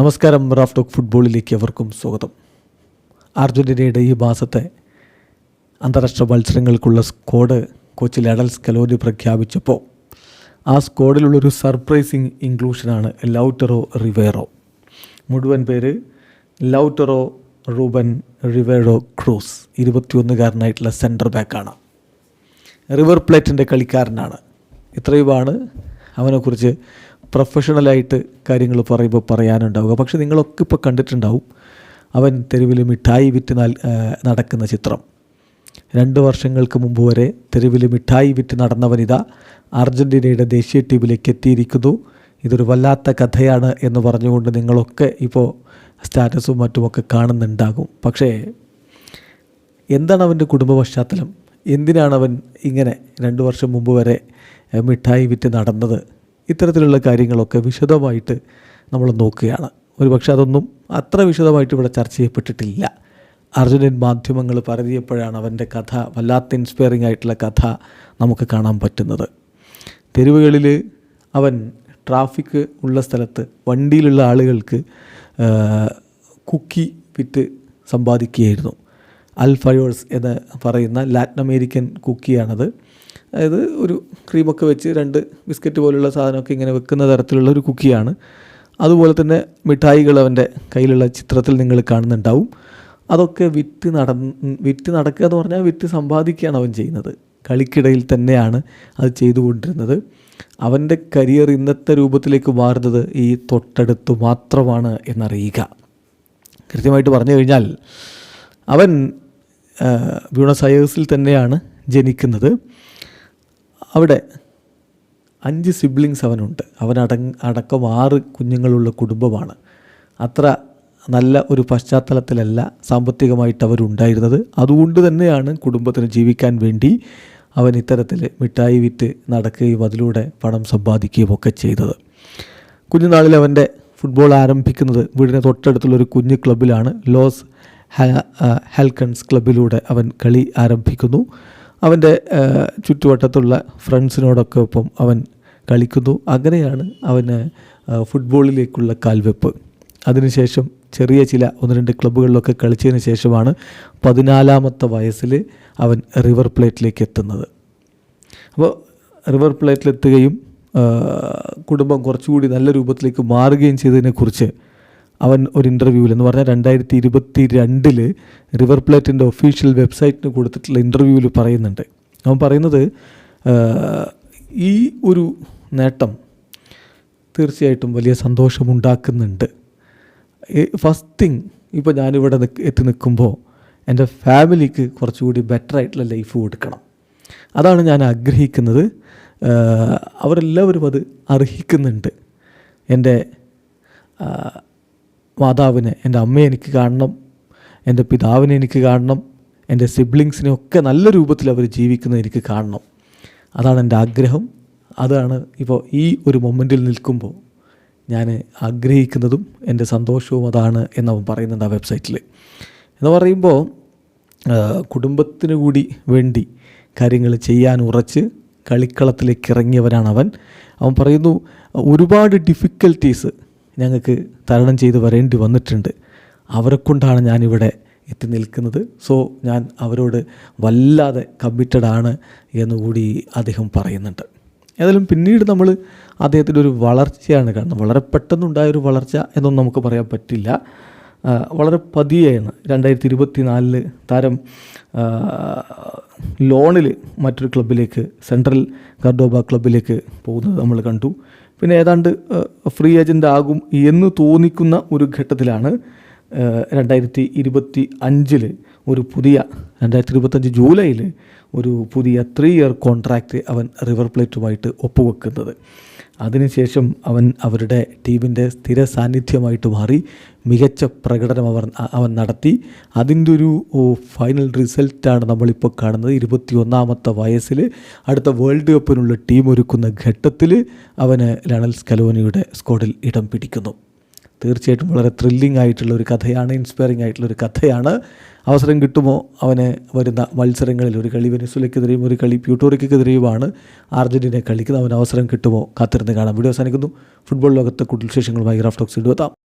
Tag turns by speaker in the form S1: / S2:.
S1: നമസ്കാരം Raf talk ഫുട്ബോളിലേക്ക് എവർക്കും സ്വാഗതം. അർജന്റീനയുടെ ഈ മാസത്തെ അന്താരാഷ്ട്ര മത്സരങ്ങൾക്കുള്ള സ്ക്വാഡ് കോച്ച് ലഡൽ സ്കലോനി പ്രഖ്യാപിച്ചപ്പോൾ ആ സ്ക്വാഡിലുള്ളൊരു സർപ്രൈസിങ് ഇൻക്ലൂഷനാണ് ലൗട്ടറോ റിവേറോ മുഴുവൻ പേര് ലൗട്ടറോ റൂബൻ റിവേറോ ക്രൂസ് ഇരുപത്തിയൊന്നുകാരനായിട്ടുള്ള സെന്റർ ബാക്കാണ്. റിവർ പ്ലേറ്റിന്റെ കളിക്കാരനാണ്. ഇത്രയുമാണ് അവനെക്കുറിച്ച് പ്രൊഫഷണലായിട്ട് കാര്യങ്ങൾ പറയുമ്പോൾ പറയാനുണ്ടാവുക. പക്ഷെ നിങ്ങളൊക്കെ ഇപ്പോൾ കണ്ടിട്ടുണ്ടാവും അവൻ തെരുവിൽ മിഠായി വിറ്റ് നടക്കുന്ന ചിത്രം. രണ്ട് വർഷങ്ങൾക്ക് മുമ്പ് വരെ തെരുവിൽ മിഠായി വിറ്റ് നടന്നവനിതാ അർജന്റീനയുടെ ദേശീയ ടീമിലേക്ക് എത്തിയിരിക്കുന്നു. ഇതൊരു വല്ലാത്ത കഥയാണ് എന്ന് പറഞ്ഞുകൊണ്ട് നിങ്ങളൊക്കെ ഇപ്പോൾ സ്റ്റാറ്റസും മറ്റുമൊക്കെ കാണുന്നുണ്ടാകും. പക്ഷേ എന്താണ് അവന്റെ കുടുംബ പശ്ചാത്തലം? എന്തിനാണ് അവൻ ഇങ്ങനെ രണ്ട് വർഷം മുമ്പ് വരെ മിഠായി വിറ്റ് നടന്നത്? ഇത്തരത്തിലുള്ള കാര്യങ്ങളൊക്കെ വിശദമായിട്ട് നമ്മൾ നോക്കുകയാണ്. ഒരു പക്ഷേ അതൊന്നും അത്ര വിശദമായിട്ട് ഇവിടെ ചർച്ച ചെയ്യപ്പെട്ടിട്ടില്ല. അർജുനൻ മാധ്യമങ്ങൾ പരതിയപ്പോഴാണ് അവന്റെ കഥ വല്ലാത്ത ഇൻസ്പയറിംഗ് ആയിട്ടുള്ള കഥ നമുക്ക് കാണാൻ പറ്റുന്നത്. തെരുവുകളിൽ അവൻ ട്രാഫിക് ഉള്ള സ്ഥലത്ത് വണ്ടിയിലുള്ള ആളുകൾക്ക് കുക്കി വിറ്റ് സമ്പാദിക്കുകയായിരുന്നു. അൽഫയോഴ്സ് എന്ന് പറയുന്ന ലാറ്റിൻ അമേരിക്കൻ കുക്കിയാണത് അതായത് ഒരു ക്രീമൊക്കെ വെച്ച് രണ്ട് ബിസ്ക്കറ്റ് പോലുള്ള സാധനമൊക്കെ ഇങ്ങനെ വെക്കുന്ന തരത്തിലുള്ള ഒരു കുക്കിയാണ് അതുപോലെ തന്നെ മിഠായികൾ അവന്റെ കയ്യിലുള്ള ചിത്രത്തിൽ നിങ്ങൾ കാണുന്നുണ്ടാവും. അതൊക്കെ വിറ്റ് നട വിറ്റ് നടക്കുക എന്ന് പറഞ്ഞാൽ വിറ്റ് സമ്പാദിക്കുകയാണ് അവൻ ചെയ്യുന്നത്. കളിക്കിടയിൽ തന്നെയാണ് അത് ചെയ്തുകൊണ്ടിരുന്നത്. അവന്റെ കരിയർ ഇന്നത്തെ രൂപത്തിലേക്ക് മാറുന്നത് ഈ തൊട്ടടുത്ത് മാത്രമാണ് എന്നറിയുക. കൃത്യമായിട്ട് പറഞ്ഞു കഴിഞ്ഞാൽ അവൻ ബ്യൂണസ് അയേഴ്സിൽ തന്നെയാണ് ജനിക്കുന്നത്. അവിടെ അഞ്ച് സിബ്ലിങ്സ് അവനുണ്ട്. അവനട അടക്കം ആറ് കുഞ്ഞുങ്ങളുള്ള കുടുംബമാണ്. അത്ര നല്ല ഒരു പശ്ചാത്തലത്തിലല്ല സാമ്പത്തികമായിട്ട് അവരുണ്ടായിരുന്നത്. അതുകൊണ്ട് തന്നെയാണ് കുടുംബത്തിന് ജീവിക്കാൻ വേണ്ടി അവൻ ഇത്തരത്തിൽ മിഠായി വിറ്റ് നടക്കുകയും അതിലൂടെ പണം സമ്പാദിക്കുകയും ഒക്കെ ചെയ്തത്. കുഞ്ഞുനാളിൽ അവന്റെ ഫുട്ബോൾ ആരംഭിക്കുന്നത് വീടിന് തൊട്ടടുത്തുള്ള ഒരു കുഞ്ഞു ക്ലബ്ബിലാണ് ലോസ് ഹാൽക്കൺസ് ക്ലബ്ബിലൂടെ അവൻ കളി ആരംഭിക്കുന്നു. അവന്റെ ചുറ്റുവട്ടത്തുള്ള ഫ്രണ്ട്സിനോടൊക്കെ ഒപ്പം അവൻ കളിക്കുന്നു. അങ്ങനെയാണ് അവന് ഫുട്ബോളിലേക്കുള്ള കാൽവെപ്പ്. അതിനുശേഷം ചെറിയ ചില ഒന്ന് രണ്ട് ക്ലബ്ബുകളിലൊക്കെ കളിച്ചതിന് ശേഷമാണ് പതിനാലാമത്തെ വയസ്സിൽ അവൻ റിവർ പ്ലേറ്റിലേക്ക് എത്തുന്നത്. അപ്പോൾ റിവർ പ്ലേറ്റിലെത്തുകയും കുടുംബം കുറച്ചുകൂടി നല്ല രൂപത്തിലേക്ക് മാറുകയും ചെയ്തതിനെക്കുറിച്ച് അവൻ ഒരു ഇന്റർവ്യൂവിൽ എന്ന് പറഞ്ഞാൽ രണ്ടായിരത്തി ഇരുപത്തി രണ്ടിൽ റിവർ പ്ലേറ്റിന്റെ ഒഫീഷ്യൽ വെബ്സൈറ്റിന് കൊടുത്തിട്ടുള്ള ഇന്റർവ്യൂവിൽ പറയുന്നുണ്ട്. അവൻ പറയുന്നത് ഈ ഒരു നേട്ടം തീർച്ചയായിട്ടും വലിയ സന്തോഷമുണ്ടാക്കുന്നുണ്ട്. ഫസ്റ്റ് തിങ് ഇപ്പോൾ ഞാനിവിടെ നിൽക്ക് എത്തി നിൽക്കുമ്പോൾ എന്റെ ഫാമിലിക്ക് കുറച്ചുകൂടി ബെറ്റർ ആയിട്ടുള്ള ലൈഫ് കൊടുക്കണം. അതാണ് ഞാൻ ആഗ്രഹിക്കുന്നത്. അവരെല്ലാവരും അത് അർഹിക്കുന്നുണ്ട്. എന്റെ മാതാവിനെ എന്റെ അമ്മയെ എനിക്ക് കാണണം എന്റെ പിതാവിനെ എനിക്ക് കാണണം എന്റെ സിബ്ലിങ്സിനെ ഒക്കെ നല്ല രൂപത്തിൽ അവർ ജീവിക്കുന്നത് എനിക്ക് കാണണം. അതാണ് എന്റെ ആഗ്രഹം. അതാണ് ഇപ്പോൾ ഈ ഒരു മൊമെന്റിൽ നിൽക്കുമ്പോൾ ഞാൻ ആഗ്രഹിക്കുന്നതും എന്റെ സന്തോഷവും അതാണ് എന്നവൻ പറയുന്നുണ്ട് ആ വെബ്സൈറ്റിൽ. എന്ന് പറയുമ്പോൾ കുടുംബത്തിനു കൂടി വേണ്ടി കാര്യങ്ങൾ ചെയ്യാൻ ഉറച്ച് കളിക്കളത്തിലേക്ക് ഇറങ്ങിയവനാണ് അവൻ അവൻ പറയുന്നു ഒരുപാട് ഡിഫിക്കൽട്ടീസ് ഞങ്ങൾക്ക് തരണം ചെയ്ത് വരേണ്ടി വന്നിട്ടുണ്ട്. അവരെ കൊണ്ടാണ് ഞാനിവിടെ എത്തി നിൽക്കുന്നത്. സോ ഞാൻ അവരോട് വല്ലാതെ കമ്മിറ്റഡ് ആണ് എന്നുകൂടി അദ്ദേഹം പറയുന്നുണ്ട്. ഏതായാലും പിന്നീട് നമ്മൾ അദ്ദേഹത്തിന്റെ ഒരു വളർച്ചയാണ് കാണുന്നത്. വളരെ പെട്ടെന്നുണ്ടായ ഒരു വളർച്ച എന്നൊന്നും നമുക്ക് പറയാൻ പറ്റില്ല. വളരെ പതിയെയാണ്. രണ്ടായിരത്തി ഇരുപത്തി നാലിൽ താരം ലോണിൽ മറ്റൊരു ക്ലബിലേക്ക് സെൻട്രൽ കർഡോബ ക്ലബിലേക്ക് പോകുന്നത് നമ്മൾ കണ്ടു. പിന്നെ ഏതാണ്ട് ഫ്രീ ഏജന്റ് ആകും എന്ന് തോന്നിക്കുന്ന ഒരു ഘട്ടത്തിലാണ് രണ്ടായിരത്തി ഇരുപത്തി അഞ്ചിൽ ഒരു പുതിയ രണ്ടായിരത്തി ഇരുപത്തഞ്ച് ജൂലൈയിൽ ഒരു പുതിയ ത്രീ ഇയർ കോൺട്രാക്റ്റ് അവൻ റിവർ പ്ലേറ്റുമായിട്ട് ഒപ്പുവെക്കുന്നത്. അതിനുശേഷം അവൻ അവരുടെ ടീമിന്റെ സ്ഥിര സാന്നിധ്യമായിട്ട് മാറി മികച്ച പ്രകടനം അവർ അവൻ നടത്തി. അതിന്റെ ഒരു ഫൈനൽ റിസൾട്ടാണ് നമ്മളിപ്പോൾ കാണുന്നത്. ഇരുപത്തി ഒന്നാമത്തെ വയസ്സിൽ അടുത്ത വേൾഡ് കപ്പിനുള്ള ടീം ഒരുക്കുന്ന ഘട്ടത്തിൽ അവന് ലണൽ സ്കലോനിയുടെ സ്ക്വാഡിൽ ഇടം പിടിക്കുന്നു. തീർച്ചയായിട്ടും വളരെ ത്രില്ലിംഗ് ആയിട്ടുള്ള ഒരു കഥയാണ് ഇൻസ്പയറിംഗ് ആയിട്ടുള്ള ഒരു കഥയാണ്. അവസരം കിട്ടുമോ? അവന് വരുന്ന മത്സരങ്ങളിൽ ഒരു കളി വെനിസുലയ്ക്കെതിരെയും ഒരു കളി പ്യൂട്ടോറിക്കെതിരെയുമാണ് അർജന്റീന കളിക്കുന്നത്. അവന് അവസരം കിട്ടുമോ? കാത്തിരുന്ന് കാണാം. വീഡിയോ അവസാനിക്കുന്നു. ഫുട്ബോൾ ലോകത്തെ കൂടുതൽ വിശേഷങ്ങളുമായി റാഫ്റ്റോക്സ് ഇടുവെത്താം.